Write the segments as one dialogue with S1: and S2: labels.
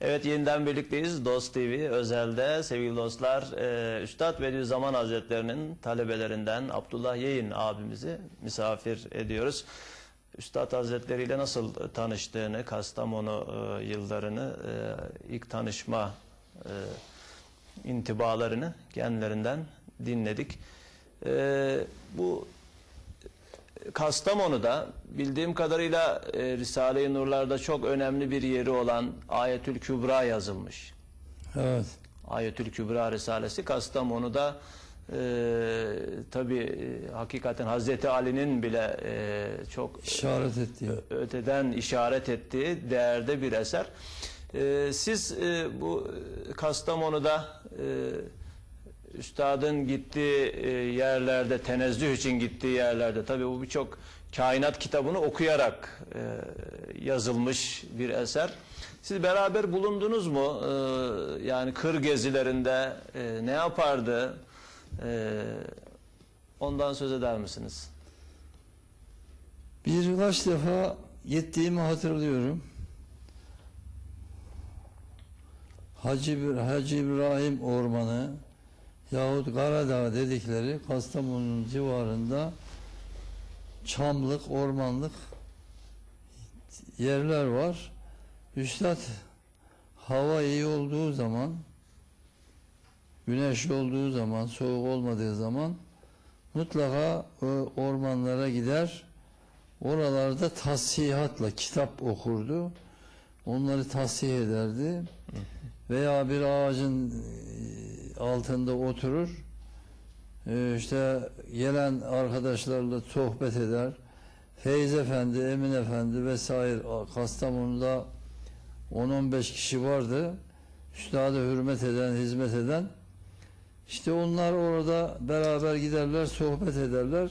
S1: Evet yeniden birlikteyiz Dost TV özelde sevgili dostlar e, Üstad Bediüzzaman Hazretlerinin talebelerinden Abdullah Yeğin abimizi misafir ediyoruz. Üstad Hazretleri ile nasıl tanıştığını, Kastamonu e, yıllarını, e, ilk tanışma e, intibalarını kendilerinden dinledik. E, bu Kastamonu'da bildiğim kadarıyla e, Risale-i Nurlar'da çok önemli bir yeri olan Ayetül Kübra yazılmış.
S2: Evet.
S1: Ayetül Kübra Risalesi Kastamonu'da e, tabi e, hakikaten Hazreti Ali'nin bile e, çok
S2: işaret ettiği.
S1: öteden işaret ettiği değerde bir eser. E, siz e, bu Kastamonu'da e, Üstadın gittiği e, yerlerde, tenezzüh için gittiği yerlerde, tabii bu birçok kainat kitabını okuyarak e, yazılmış bir eser. Siz beraber bulundunuz mu? E, yani kır gezilerinde ne yapardı? Ondan söz eder misiniz?
S2: Birkaç defa gittiğimi hatırlıyorum. Hacı, Hacı İbrahim Ormanı yahut Karadağ dedikleri Kastamonu'nun civarında çamlık, ormanlık yerler var. Üstad hava iyi olduğu zaman güneş olduğu zaman, soğuk olmadığı zaman mutlaka o ormanlara gider. Oralarda tasihatla kitap okurdu. Onları tasih ederdi. Veya bir ağacın e, altında oturur. E, işte gelen arkadaşlarla sohbet eder. Feyz Efendi, Emin Efendi vesaire Kastamonu'da 10-15 kişi vardı. Üstada hürmet eden, hizmet eden. İşte onlar orada beraber giderler, sohbet ederler.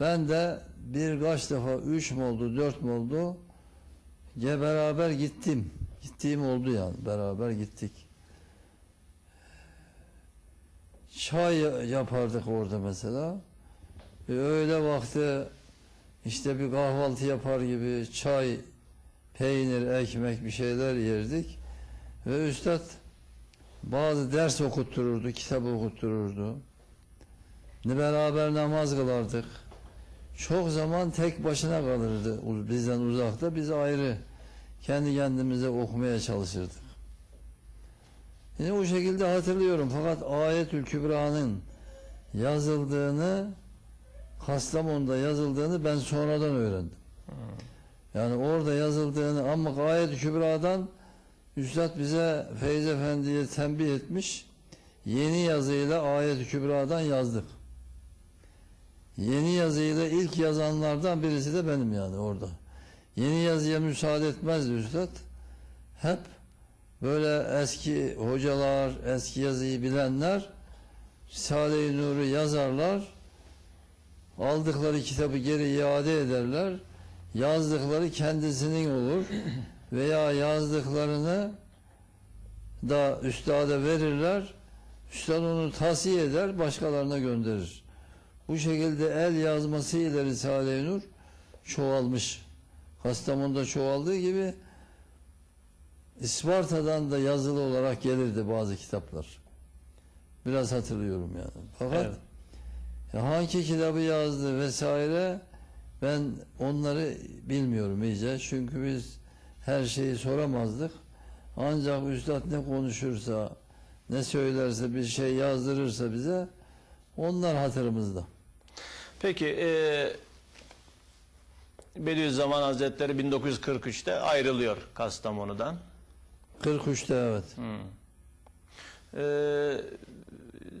S2: Ben de birkaç defa üç mü oldu, dört mü oldu? Ya beraber gittim. Gittiğim oldu yani. Beraber gittik. Çay yapardık orada mesela. E, öğle vakti işte bir kahvaltı yapar gibi çay, peynir, ekmek bir şeyler yerdik. Ve üstad bazı ders okuttururdu, kitap okuttururdu. Beraber namaz kılardık. Çok zaman tek başına kalırdı bizden uzakta. Biz ayrı kendi kendimize okumaya çalışırdık. Yine o şekilde hatırlıyorum. Fakat Ayetül Kübra'nın yazıldığını Kastamonu'da yazıldığını ben sonradan öğrendim. Yani orada yazıldığını ama Ayet-i Kübra'dan Üstad bize Feyz Efendi'ye tembih etmiş. Yeni yazıyla Ayet-i Kübra'dan yazdık. Yeni yazıyla ilk yazanlardan birisi de benim yani orada. Yeni yazıya müsaade etmezdi Üstad. Hep böyle eski hocalar, eski yazıyı bilenler Risale-i Nur'u yazarlar. Aldıkları kitabı geri iade ederler. Yazdıkları kendisinin olur. Veya yazdıklarını da üstada verirler. Üstad onu tahsiye eder, başkalarına gönderir. Bu şekilde el yazması ile Risale-i Nur çoğalmış. Kastamonu'da çoğaldığı gibi İsparta'dan da yazılı olarak gelirdi bazı kitaplar. Biraz hatırlıyorum yani. Fakat
S1: Evet.
S2: ya hangi kitabı yazdı vesaire ben onları bilmiyorum iyice. Çünkü biz her şeyi soramazdık. Ancak üstad ne konuşursa, ne söylerse, bir şey yazdırırsa bize onlar hatırımızda.
S1: Peki e, Bediüzzaman Hazretleri 1943'te ayrılıyor Kastamonu'dan.
S2: 43'te evet.
S1: Ee,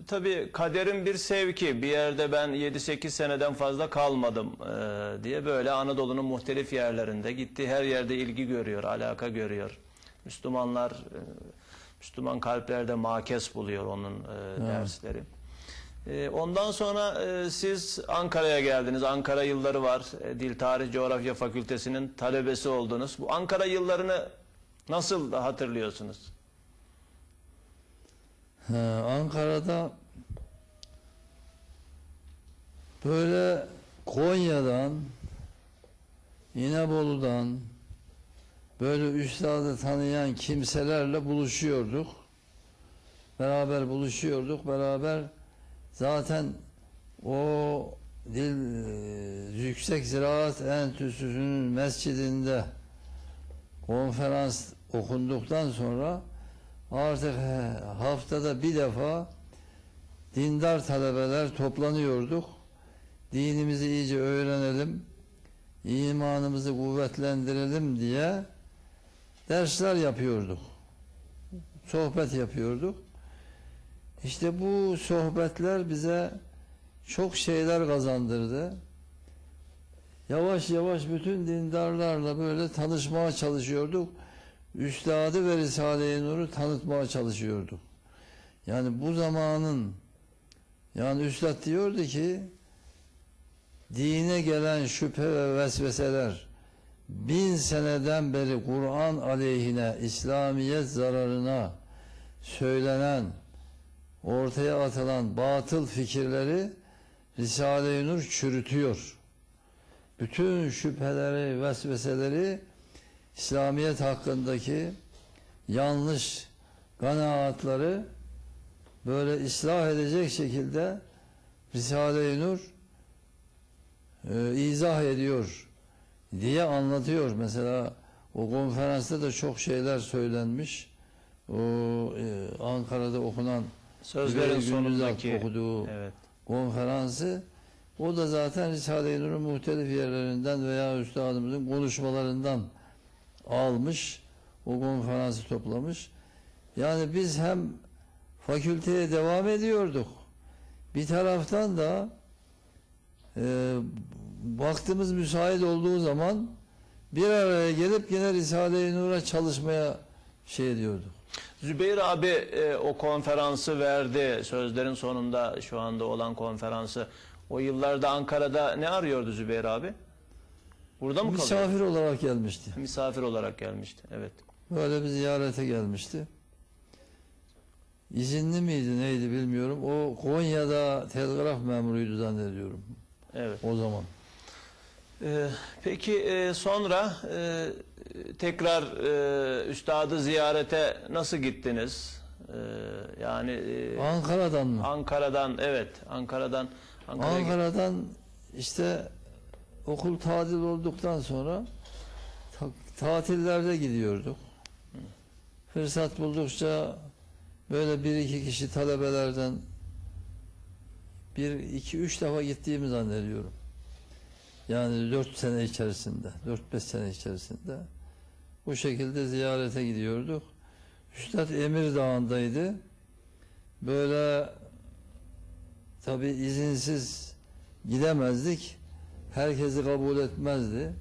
S1: tabii kaderin bir sevki. Bir yerde ben 7-8 seneden fazla kalmadım ee, diye böyle Anadolu'nun muhtelif yerlerinde gitti. Her yerde ilgi görüyor, alaka görüyor. Müslümanlar, e, Müslüman kalplerde makes buluyor onun e, dersleri. E, Ondan sonra e, siz Ankara'ya geldiniz. Ankara yılları var. E, Dil Tarih Coğrafya Fakültesinin talebesi oldunuz. Bu Ankara yıllarını nasıl hatırlıyorsunuz?
S2: He, Ankara'da böyle Konya'dan, İnebolu'dan böyle üstadı tanıyan kimselerle buluşuyorduk. Beraber buluşuyorduk. Beraber zaten o dil e, Yüksek Ziraat Enstitüsü'nün mescidinde konferans okunduktan sonra artık haftada bir defa dindar talebeler toplanıyorduk. Dinimizi iyice öğrenelim, imanımızı kuvvetlendirelim diye dersler yapıyorduk. Sohbet yapıyorduk. İşte bu sohbetler bize çok şeyler kazandırdı. Yavaş yavaş bütün dindarlarla böyle tanışmaya çalışıyorduk. Üstadı ve Risale-i Nur'u tanıtmaya çalışıyorduk. Yani bu zamanın yani Üstad diyordu ki dine gelen şüphe ve vesveseler bin seneden beri Kur'an aleyhine, İslamiyet zararına söylenen, ortaya atılan batıl fikirleri Risale-i Nur çürütüyor. Bütün şüpheleri, vesveseleri İslamiyet hakkındaki yanlış kanaatları böyle ıslah edecek şekilde Risale-i Nur e, izah ediyor diye anlatıyor. Mesela o konferansta da çok şeyler söylenmiş. O e, Ankara'da okunan
S1: Sözlerin sonundaki
S2: okuduğu
S1: evet.
S2: konferansı o da zaten Risale-i Nur'un muhtelif yerlerinden veya üstadımızın konuşmalarından almış. O konferansı toplamış. Yani biz hem fakülteye devam ediyorduk. Bir taraftan da e, vaktimiz müsait olduğu zaman bir araya gelip yine Risale-i Nur'a çalışmaya şey ediyorduk.
S1: Zübeyir abi e, o konferansı verdi. Sözlerin sonunda şu anda olan konferansı. O yıllarda Ankara'da ne arıyordu Zübeyir abi? Burada mı kalıyor?
S2: Misafir olarak gelmişti.
S1: Misafir olarak gelmişti. Evet.
S2: Böyle bir ziyarete gelmişti. İzinli miydi neydi bilmiyorum. O Konya'da telgraf memuruydu zannediyorum
S1: Evet.
S2: o zaman.
S1: Ee, peki e, sonra e, tekrar e, üstadı ziyarete nasıl gittiniz? Ee, yani e,
S2: Ankara'dan mı?
S1: Ankara'dan evet Ankara'dan Ankara'ya git-
S2: Ankara'dan işte okul tatil olduktan sonra ta- tatillerde gidiyorduk. Fırsat buldukça böyle bir iki kişi talebelerden bir iki üç defa gittiğimi zannediyorum. Yani dört sene içerisinde, dört beş sene içerisinde bu şekilde ziyarete gidiyorduk. Üstad Emir Dağı'ndaydı. Böyle tabi izinsiz gidemezdik. Herkesi kabul etmezdi.